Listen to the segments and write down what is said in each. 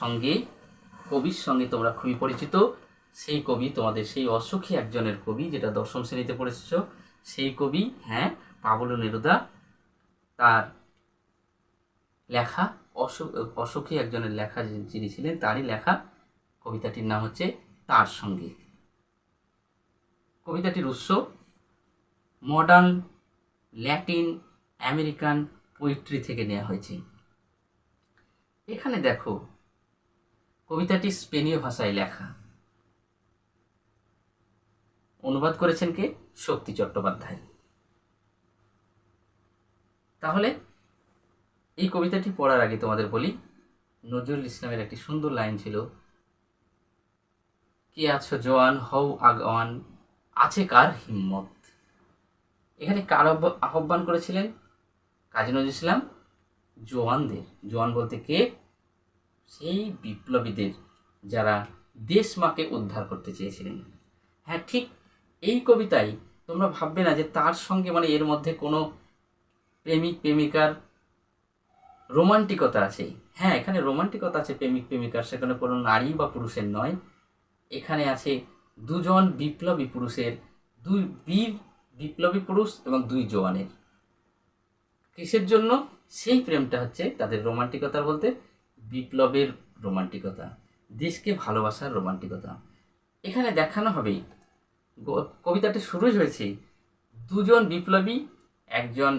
সঙ্গে, কবির সঙ্গে তোমরা খুবই পরিচিত। সেই কবি তোমাদের, সেই অসুখী একজনের কবি, যেটা দশম শ্রেণীতে পড়েছ। সেই কবি হ্যাঁ পাবলো নেরুদা। তার লেখা অসুখ একজনের লেখা যিনি ছিলেন, তারই লেখা কবিতাটির নাম হচ্ছে তার সঙ্গে। কবিতাটির উৎস মডার্ন ল্যাটিন আমেরিকান পোয়েট্রি থেকে নেওয়া হয়েছে। এখানে দেখো কবিতাটি স্পেনীয় ভাষায় লেখা। অনুবাদ করেছেন কে? শক্তি চট্টোপাধ্যায়। তাহলে এই কবিতাটি পড়ার আগে তোমাদের বলি, নজরুল ইসলামের একটি সুন্দর লাইন ছিল, কে আছো জোয়ান, হও আগওয়ান, আছে কার হিম্মত? এখানে কার আহ্ব- আহ্বান করেছিলেন? কাজী নজরুল ইসলাম, জোয়ানদের। জোয়ান বলতে কে? সেই বিপ্লবীদের যারা দেশ মাকে উদ্ধার করতে চেয়েছিলেন। হ্যাঁ ঠিক এই কবিতায় তোমরা ভাববে না যে তার সঙ্গে মানে এর মধ্যে কোনো প্রেমিক, প্রেমিকার রোমান্টিকতা আছে। হ্যাঁ এখানে রোমান্টিকতা আছে প্রেমিক, প্রেমিকার, সেখানে কোনো নারী বা পুরুষের নয়। এখানে আছে দুজন বিপ্লবী পুরুষের, দুই বীর বিপ্লবী পুরুষ এবং দুই জওয়ানের। কিসের জন্য? সেই প্রেমটা হচ্ছে তাদের রোমান্টিকতার বলতে বিপ্লবের রোমান্টিকতা, দেশকে ভালোবাসার রোমান্টিকতা। এখানে দেখানো হবে কবিতাটি শুরুই হয়েছে, দুজন বিপ্লবী, একজন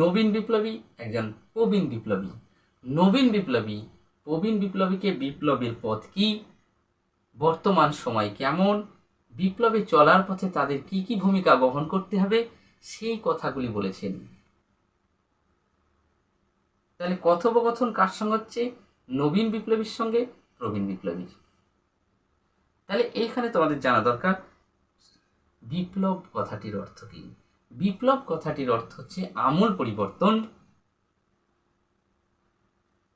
নবীন বিপ্লবী, একজন প্রবীণ বিপ্লবী। নবীন বিপ্লবী, প্রবীণ বিপ্লবীকে বিপ্লবের পথ কি, বর্তমান সময় কেমন, বিপ্লবে চলার পথে তাদের কি কি ভূমিকা বহন করতে হবে, সেই কথাগুলি বলেছেন। তাহলে কথোপকথন কার সঙ্গে হচ্ছে? নবীন বিপ্লবীর সঙ্গে প্রবীণ বিপ্লবীর। তাহলে এইখানে তোমাদের জানা দরকার, বিপ্লব কথাটির অর্থ কি? বিপ্লব কথাটির অর্থ হচ্ছে আমূল পরিবর্তন।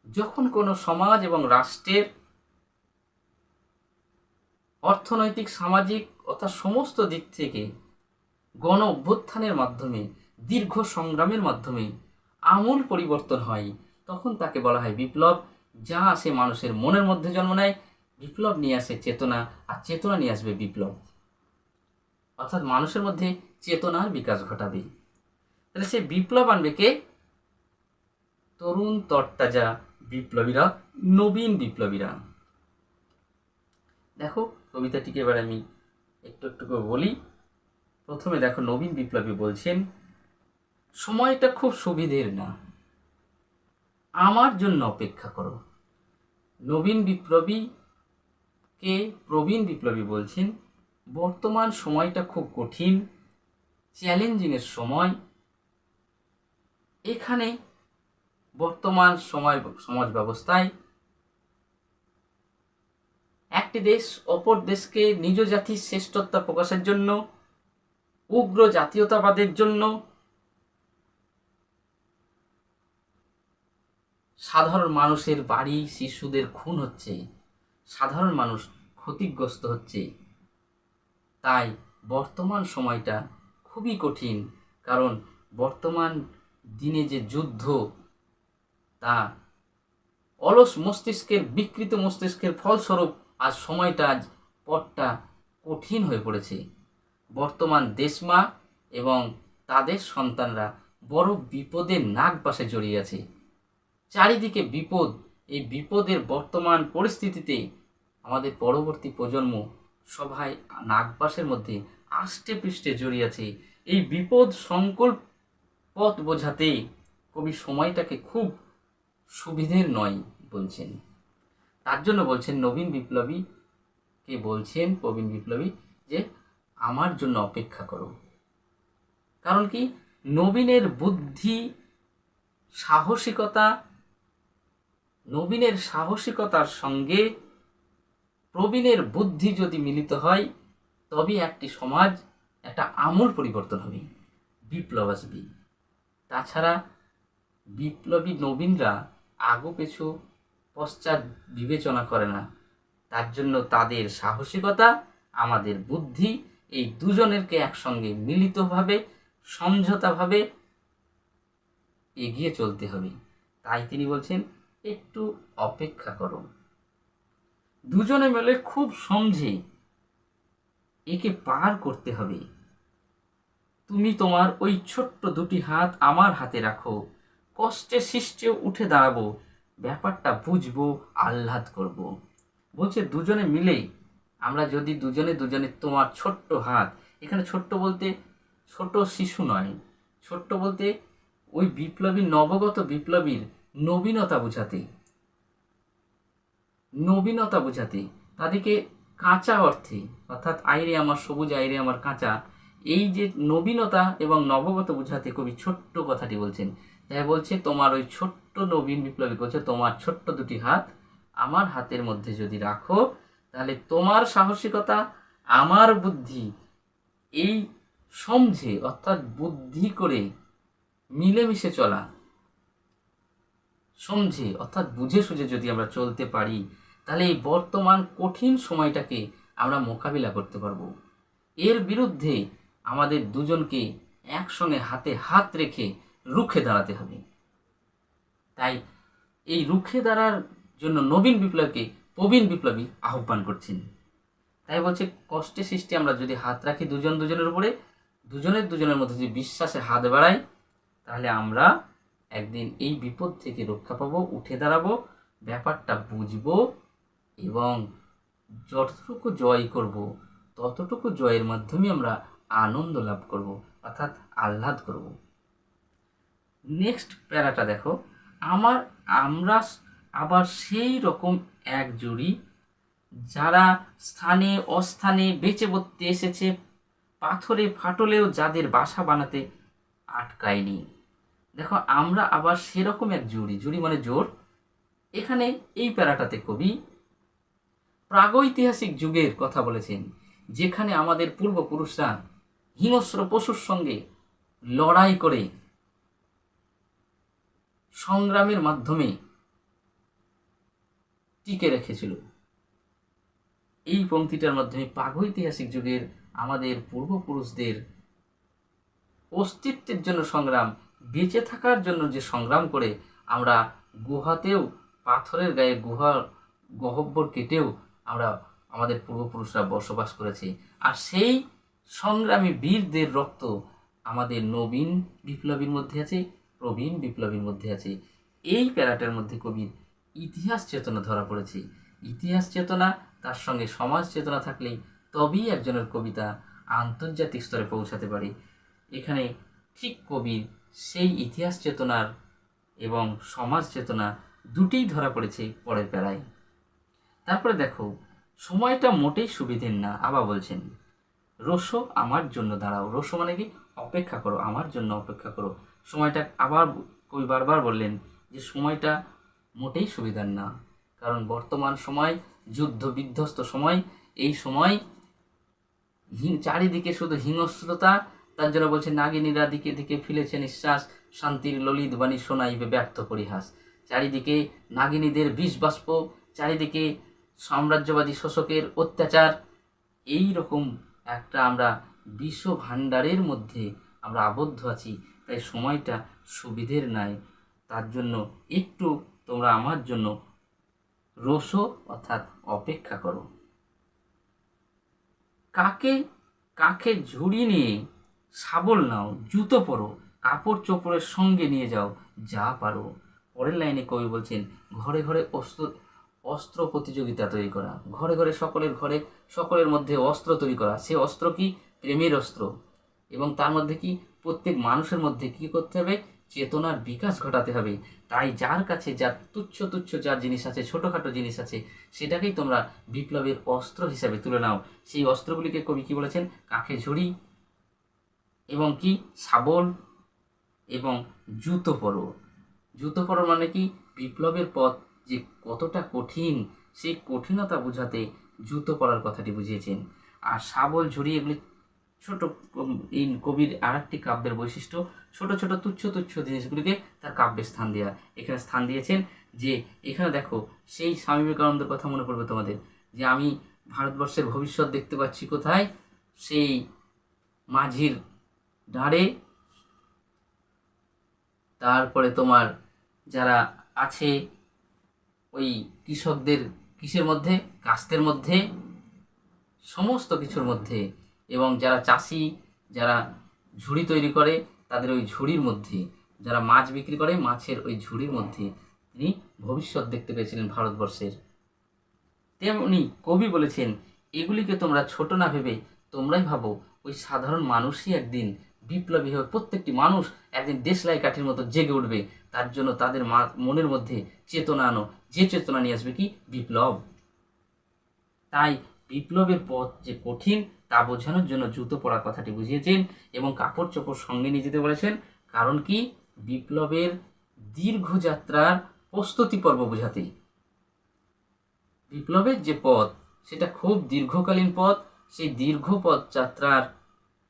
যখন কোনো সমাজ এবং রাষ্ট্রের অর্থনৈতিক, সামাজিক অর্থাৎ সমস্ত দিক থেকে গণ অভ্যুত্থানের মাধ্যমে, দীর্ঘ সংগ্রামের মাধ্যমে আমূল পরিবর্তন হয়, তখন তাকে বলা হয় বিপ্লব। যা আসে মানুষের মনের মধ্যে জন্ম নেয়, বিপ্লব নিয়ে আসে চেতনা, আর চেতনা নিয়ে আসবে বিপ্লব। অর্থাৎ মানুষের মধ্যে চেতনার বিকাশ ঘটাবে। তাহলে সে বিপ্লব আনবে কে? তরুণ তরতাজা বিপ্লবীরা, নবীন বিপ্লবীরা। দেখো, কবিতাটিকে এবার আমি একটু একটু করে বলি। প্রথমে দেখো, নবীন বিপ্লবী বলছেন, সময়টা খুব সুবিধের না। আমার জন্য অপেক্ষা করো। নবীন বিপ্লবী কে প্রবীণ বিপ্লবী বলছেন, বর্তমান সময়টা খুব কঠিন চ্যালেঞ্জিংয়ের সময়। এখানে বর্তমান সময়, সমাজ ব্যবস্থায় একটি দেশ অপর দেশকে নিজ জাতির শ্রেষ্ঠত্ব প্রকাশের জন্য, উগ্র জাতীয়তাবাদের জন্য সাধারণ মানুষের বাড়ি শিশুদের খুন হচ্ছে, সাধারণ মানুষ ক্ষতিগ্রস্ত হচ্ছে। তাই বর্তমান সময়টা খুবই কঠিন, কারণ বর্তমান দিনে যে যুদ্ধ, তা অলস মস্তিষ্কের, বিকৃত মস্তিষ্কের ফলস্বরূপ আজ সময়টা, আজ পথটা কঠিন হয়ে পড়েছে। বর্তমান দেশমা এবং তাদের সন্তানরা বড় বিপদের নাক পাশে জড়িয়ে আছে। চারিদিকে বিপদ। এই বিপদের বর্তমান পরিস্থিতিতে আমাদের পরবর্তী প্রজন্ম সবাই নাগবাসের মধ্যে আষ্টে পৃষ্ঠে জড়িয়ে আছে। এই বিপদ সংকল্প পথ বোঝাতে কবি সময়টাকে খুব সুবিধের নয় বলছেন। তার জন্য বলছেন, নবীন বিপ্লবী কে বলছেন, প্রবীণ বিপ্লবী, যে আমার জন্য অপেক্ষা করো। কারণ কি? নবীনের বুদ্ধি, সাহসিকতা নবীনের সাহসিকতার সঙ্গে প্রবীণের বুদ্ধি যদি মিলিত হয় তবে একটি সমাজ, একটা আমূল পরিবর্তন হবে। বিপ্লব আসবে তাছাড়া বিপ্লবী নবীনরা আগু পেছু পশ্চাৎ বিবেচনা করে না। তার জন্য তাদের সাহসিকতা, আমাদের বুদ্ধি, এই দুজনেরকে একসঙ্গে মিলিতভাবে, সমঝোতাভাবে এগিয়ে চলতে হবে। তাই তিনি বলছেন একটু অপেক্ষা করো দুজনে মিলে খুব সমঝে একে পার করতে হবে। তুমি তোমার ওই ছোট্ট দুটি হাত আমার হাতে রাখো। কষ্টে সৃষ্টে উঠে দাঁড়াবো। ব্যাপারটা বুঝব, আহ্লাদ করব। বলছে, দুজনে মিলে আমরা যদি দুজনে দুজনে তোমার ছোট্ট হাত, এখানে ছোট্ট বলতে ছোট শিশু নয়, ছোট্ট বলতে ওই বিপ্লবী, নবগত বিপ্লবীর নবীনতা বোঝাতে নবীনতা বোঝাতে তাদেরকে কাঁচা অর্থে, অর্থাৎ আইরে আমার, সবুজ আইরে আমার কাঁচা, এই যে নবীনতা এবং নবগত বোঝাতে কবি ছোট্ট কথাটি বলছেন। তাই বলছে, তোমার ওই ছোট্ট নবীন বিপ্লবী বলছে, তোমার ছোট্ট দুটি হাত আমার হাতের মধ্যে যদি রাখো, তাহলে তোমার সাহসিকতা, আমার বুদ্ধি, এই সমঝে, অর্থাৎ বুদ্ধি করে মিলেমিশে চলা সমঝে, অর্থাৎ বুঝে সুঝে যদি আমরা চলতে পারি, তাহলে এই বর্তমান কঠিন সময়টাকে আমরা মোকাবিলা করতে পারব। এর বিরুদ্ধে আমাদের দুজনকে একসঙ্গে হাতে হাত রেখে রুখে দাঁড়াতে হবে। তাই এই রুখে দাঁড়ার জন্য নবীন বিপ্লবকে প্রবীণ বিপ্লবী আহ্বান করছেন। তাই বলছে কষ্টে সৃষ্টি আমরা যদি হাত রাখি দুজন দুজনের উপরে, দুজনের দুজনের মধ্যে যদি বিশ্বাসে হাত বাড়াই তাহলে আমরা একদিন এই বিপদ থেকে রক্ষা পাবো, উঠে দাঁড়াবো, ব্যাপারটা বুঝব এবং যতটুকু জয় করব, ততটুকু জয়ের মাধ্যমে আমরা আনন্দ লাভ করব, অর্থাৎ আহ্লাদ করব। নেক্সট প্যারাটা দেখো। আমার, আমরা আবার সেই রকম এক জুড়ি যারা স্থানে অস্থানে বেঁচে বলতে এসেছে, পাথরে ফাটলেও যাদের বাসা বানাতে আটকায়নি। দেখো, আমরা আবার সেরকম এক জুড়ি। জুড়ি মানে জোর। এখানে এই প্যারাটাতে কবি প্রাগৈতিহাসিক যুগের কথা বলেছেন, যেখানে আমাদের পূর্বপুরুষরা হিংস্র পশুর সঙ্গে লড়াই করে সংগ্রামের মাধ্যমে টিকে রেখেছিল। এই পংক্তিটার মাধ্যমে প্রাগৈতিহাসিক যুগের আমাদের পূর্বপুরুষদের অস্তিত্বের জন্য সংগ্রাম বেঁচে থাকার জন্য যে সংগ্রাম করে আমরা গুহাতেও, পাথরের গায়ে গুহার গহব্বর কেটেও আমরা আমাদের পূর্বপুরুষরা বসবাস করেছি। আর সেই সংগ্রামী বীরদের রক্ত আমাদের নবীন বিপ্লবীর মধ্যে আছে, প্রবীণ বিপ্লবীর মধ্যে আছে। এই প্যারাটার মধ্যে কবির ইতিহাস চেতনা ধরা পড়েছে। ইতিহাস চেতনা, তার সঙ্গে সমাজ চেতনা থাকলেই তবেই একজনের কবিতা আন্তর্জাতিক স্তরে পৌঁছাতে পারে। এখানে ঠিক কবির সেই ইতিহাস চেতনার এবং সমাজ চেতনা দুটিই ধরা পড়েছে পরের প্যারায় তারপরে দেখো, সময়টা মোটেই সুবিধের না। আবার বলছেন রসো আমার জন্য দাঁড়াও। রসো মানে কি? অপেক্ষা করো, আমার জন্য অপেক্ষা করো। সময়টা আবার কবি বারবার বললেন যে, সময়টা মোটেই সুবিধার না। কারণ বর্তমান সময়, যুদ্ধ বিধ্বস্ত সময়, এই সময় চারিদিকে শুধু হিংস্রতা তার জন্য বলছে নাগিনীরা দিকে দিকে ফিলেছে নিঃশ্বাস, শান্তির ললিত বাণী শোনাইবে ব্যর্থ পরিহাস। চারিদিকে নাগিনীদের বিষ বাষ্প চারিদিকে সাম্রাজ্যবাদী শোষকের অত্যাচার। এই রকম একটা আমরা বিশ্ব ভাণ্ডারের মধ্যে আমরা আবদ্ধ আছি। তাই সময়টা সুবিধের নাই। তার জন্য একটু তোমরা আমার জন্য রসো অর্থাৎ অপেক্ষা করো। কাকে কাকে ঝুড়ি নিয়ে শাবল নাও, জুতো পরো, কাপড় চোপড়ের সঙ্গে নিয়ে যাও, যা পারো। পরের লাইনে কবি বলছেন, ঘরে ঘরে অস্ত্র অস্ত্র প্রতিযোগিতা তৈরি করা। ঘরে ঘরে সকলের ঘরে সকলের মধ্যে অস্ত্র তৈরি করা। সে অস্ত্র কি? প্রেমের অস্ত্র। এবং তার মধ্যে কি? প্রত্যেক মানুষের মধ্যে কি করতে হবে? চেতনার বিকাশ ঘটাতে হবে। তাই যার কাছে যা তুচ্ছ তুচ্ছ যা জিনিস আছে, ছোটোখাটো জিনিস আছে, সেটাকেই তোমরা বিপ্লবের অস্ত্র হিসাবে তুলে নাও। সেই অস্ত্রগুলিকে কবি কী বলেছেন? কাকে ঝুড়ি এবং কি? শাবল এবং জুতো পরো জুতো পরো মানে কি? বিপ্লবের পথ যে কতটা কঠিন, সেই কঠিনতা বোঝাতে জুতো পরার কথাটি বুঝিয়েছেন। আর শাবল, ঝুড়ি এগুলি ছোট এই কবির আর একটি কাব্যের বৈশিষ্ট্য। ছোট ছোট, তুচ্ছ তুচ্ছ জিনিসগুলিকে তার কাব্যে স্থান দেওয়া এখানে স্থান দিয়েছেন যে, এখানে দেখো, সেই স্বামী বিবেকানন্দের কথা মনে পড়বে তোমাদের। যে আমি ভারতবর্ষের ভবিষ্যৎ দেখতে পাচ্ছি কোথায়? সেই মাঝির ডাঁড়ে। তারপরে তোমার যারা আছে, ওই কৃষকদের কিসের মধ্যে, কাস্তের মধ্যে, সমস্ত কিছুর মধ্যে এবং যারা চাষি, যারা ঝুড়ি তৈরি করে, তাদের ওই ঝুড়ির মধ্যে, যারা মাছ বিক্রি করে, মাছের ওই ঝুড়ির মধ্যে তিনি ভবিষ্যৎ দেখতে পেয়েছিলেন ভারতবর্ষের। তেমনি কবি বলেছেন, এগুলিকে তোমরা ছোট না ভেবে তোমরাই ভাবো, ওই সাধারণ মানুষই একদিন বিপ্লবী হবে প্রত্যেকটি মানুষ একদিন দেশলাই কাঠির মতো জেগে উঠবে। তার জন্য তাদের মনের মধ্যে চেতনা আনো। যে চেতনা নিয়ে আসবে কি? বিপ্লব। তাই বিপ্লবের পথ যে কঠিন, তা বোঝানোর জন্য জুতো পরা কথাটি বুঝিয়েছেন এবং কাপড় চোপড় সঙ্গে নিয়ে যেতে বলেছেন। কারণ কি? বিপ্লবের দীর্ঘ যাত্রার প্রস্তুতি পর্ব বোঝাতে। বিপ্লবের যে পথ, সেটা খুব দীর্ঘকালীন পথ। সেই দীর্ঘ পথ যাত্রার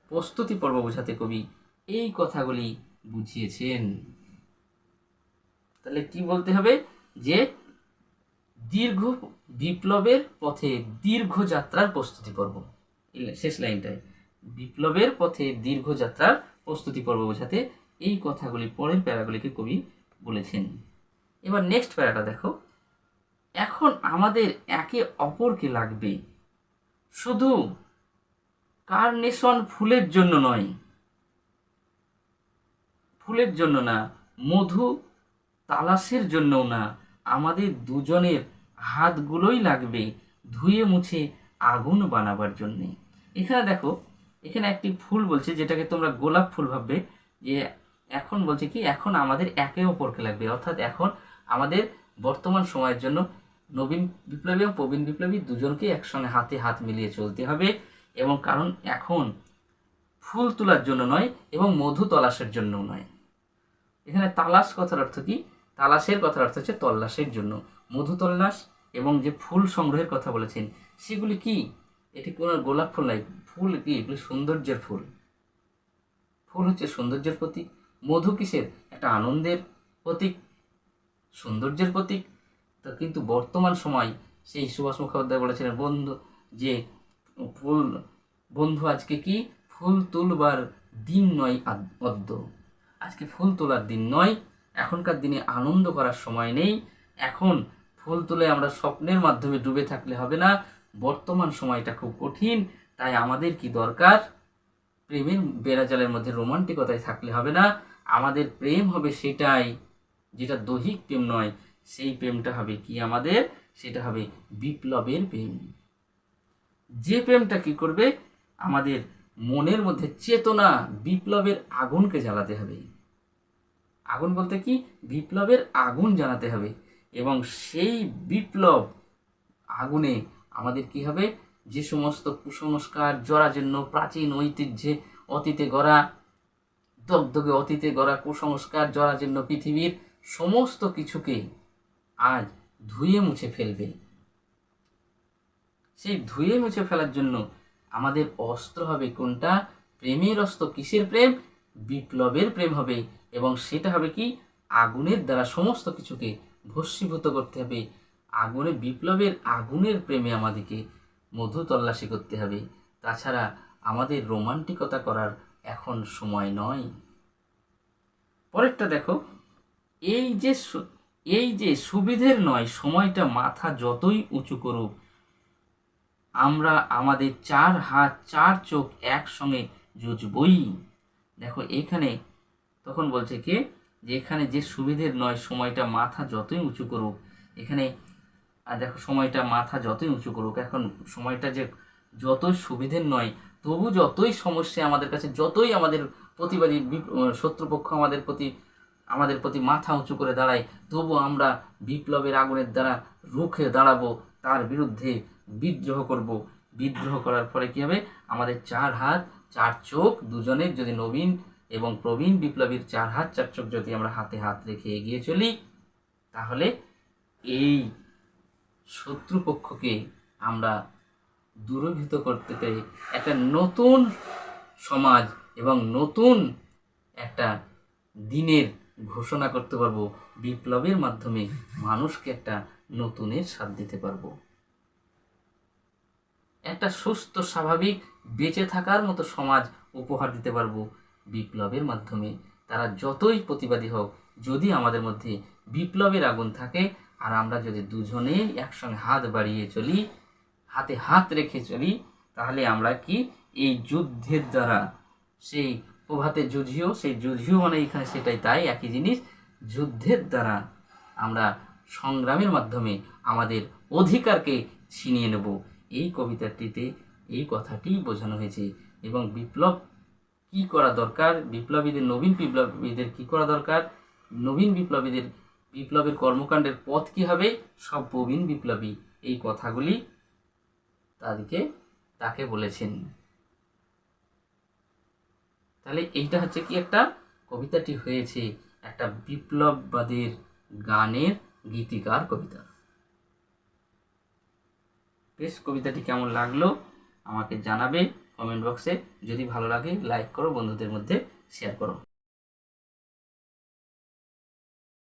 প্রস্তুতি পর্ব বোঝাতে কবি এই কথাগুলি বুঝিয়েছেন। তাহলে কি বলতে হবে? যে দীর্ঘ বিপ্লবের পথে দীর্ঘ যাত্রার প্রস্তুতি পর্ব। শেষ লাইনটায়। বিপ্লবের পথে দীর্ঘ যাত্রার প্রস্তুতি পর্ব বোঝাতে এই কথাগুলি পরের প্যারাগুলিকে কবি বলেছেন। এবার নেক্সট প্যারাটা দেখো। এখন আমাদের একে অপরকে লাগবে। শুধু কার্নেশন ফুলের জন্য নয়। ফুলের জন্য না, মধু তালাশের জন্যও না। আমাদের দুজনের হাতগুলোই লাগবে ধুয়ে মুছে আগুন বানাবার জন্যে। এখানে দেখো, এখানে একটি ফুল বলছে যেটাকে তোমরা গোলাপ ফুল ভাববে, যে এখন বলছে কি, এখন আমাদের একে অপরকে লাগবে। অর্থাৎ এখন আমাদের বর্তমান সময়ের জন্য নবীন বিপ্লবী এবং প্রবীণ বিপ্লবী দুজনকে একসঙ্গে হাতে হাত মিলিয়ে চলতে হবে। এবং কারণ এখন ফুল তোলার জন্য নয় এবং মধু তলাশের জন্যও নয়। এখানে তালাশ কথার অর্থ কি? তালাশের কথার অর্থ হচ্ছে তল্লাশের জন্য। মধু তল্লাশ এবং যে ফুল সংগ্রহের কথা বলেছেন, সেগুলি কি? এটি কোনো গোলাপ ফুল নয়, ফুল কি? এগুলি সৌন্দর্যের ফুল। ফুল হচ্ছে সৌন্দর্যের প্রতীক। মধু কিসের? একটা আনন্দের প্রতীক, সৌন্দর্যের প্রতীক। তো কিন্তু বর্তমান সময় সেই সুভাষ মুখোপাধ্যায় বলেছিলেন, বন্ধু, যে ফুল, বন্ধু, আজকে কি? ফুল তুলবার দিন নয় অদ্য। আজকে ফুল তোলার দিন নয়, এখনকার দিনে আনন্দ করার সময় নেই। এখন ফুল তুলে আমরা স্বপ্নের মাধ্যমে ডুবে থাকলে হবে না। বর্তমান সময়টা খুব কঠিন, তাই আমাদের কি দরকার? প্রেমের বেড়াজালের মধ্যে রোমান্টিকতায় থাকলে হবে না। আমাদের প্রেম হবে সেটাই, যেটা দৈহিক প্রেম নয়, সেই প্রেমটা হবে কি আমাদের? সেটা হবে বিপ্লবের প্রেম। যে প্রেমটা কি করবে? আমাদের মনের মধ্যে চেতনা বিপ্লবের আগুনকে জ্বালাতে হবে। আগুন বলতে কি? বিপ্লবের আগুন জ্বালাতে হবে এবং সেই বিপ্লব আগুনে আমাদের কি হবে? যে সমস্ত কুসংস্কার, জরাজীর্ণ, প্রাচীন ঐতিহ্যে অতীতে গড়া, দগদগে অতীতে গড়া কুসংস্কার, জরাজীর্ণ পৃথিবীর সমস্ত কিছুকে আজ ধুয়ে মুছে ফেলবে। সেই ধুয়ে মুছে ফেলার জন্য আমাদের অস্ত্র হবে কোনটা? প্রেমের অস্ত্র। কিসের প্রেম? বিপ্লবের প্রেম হবে। এবং সেটা হবে কি? আগুনের দ্বারা সমস্ত কিছুকে ভস্মীভূত করতে হবে। আগুনে, বিপ্লবের আগুনের প্রেমে আমাদেরকে মধু তল্লাশি করতে হবে। তাছাড়া আমাদের রোমান্টিকতা করার এখন সময় নয়। পরেরটা দেখো। এই যে এই যে সুবিধের নয়, সময়টা মাথা যতই উঁচু করুক আমরা আমাদের চার হাত, চার চোখ একসঙ্গে জুজবই দেখো, এখানে তখন বলছে কে? যে এখানে যে সুবিধের নয়, সময়টা মাথা যতই উঁচু করুক। এখানে, আর দেখো, সময়টা মাথা যতই উঁচু করুক, এখন সময়টা যে যতই সুবিধের নয়, তবু যতই সমস্যা আমাদের কাছে, যতই আমাদের প্রতিবাদী শত্রুপক্ষ আমাদের প্রতি আমাদের প্রতি মাথা উঁচু করে দাঁড়ায়, তবু আমরা বিপ্লবের আগুনের দ্বারা রুখে দাঁড়াবো তার বিরুদ্ধে বিদ্রোহ করব। বিদ্রোহ করার পরে কী হবে? আমাদের চার হাত, চার চোখ দুজনের যদি নবীন এবং প্রবীণ বিপ্লবীর চার হাত, চার চোখ যদি আমরা হাতে হাত রেখে এগিয়ে চলি, তাহলে এই শত্রুপক্ষকে আমরা দূরীভূত করতে পেরে একটা নতুন সমাজ এবং নতুন একটা দিনের ঘোষণা করতে পারব। বিপ্লবের মাধ্যমে মানুষকে একটা নতুনের স্বাদ দিতে পারব। একটা সুস্থ, স্বাভাবিক, বেঁচে থাকার মতো সমাজ উপহার দিতে পারব বিপ্লবের মাধ্যমে। তারা যতই প্রতিবাদী হোক, যদি আমাদের মধ্যে বিপ্লবের আগুন থাকে, আর আমরা যদি দুজনেই একসঙ্গে হাত বাড়িয়ে চলি, হাতে হাত রেখে চলি, তাহলে আমরা কি এই যুদ্ধের দ্বারা, সেই প্রভাতে যুঝিও, সেই যুঝিও মানে এখানে সেটাই তাই, একই জিনিস, যুদ্ধের দ্বারা আমরা সংগ্রামের মাধ্যমে আমাদের অধিকারকে ছিনিয়ে নেব। এই কবিতাটিতে এই কথাটি বোঝানো হয়েছে এবং বিপ্লব কি করা দরকার? বিপ্লবীদের, নবীন বিপ্লবীদের কি করা দরকার? নবীন বিপ্লবীদের, বিপ্লবের কর্মকাণ্ডের পথ কি হবে? সব প্রবীণ বিপ্লবী এই কথাগুলি তাদেরকে, তাকে বলেছেন। তাহলে এইটা হচ্ছে কি একটা? কবিতাটি হয়েছে একটা বিপ্লববাদের গানের গীতিকার কবিতা। বেশ, কবিতাটি কেমন লাগল আমাকে জানাবে কমেন্ট বক্সে। যদি ভালো লাগে লাইক করো, বন্ধুদের মধ্যে শেয়ার করো।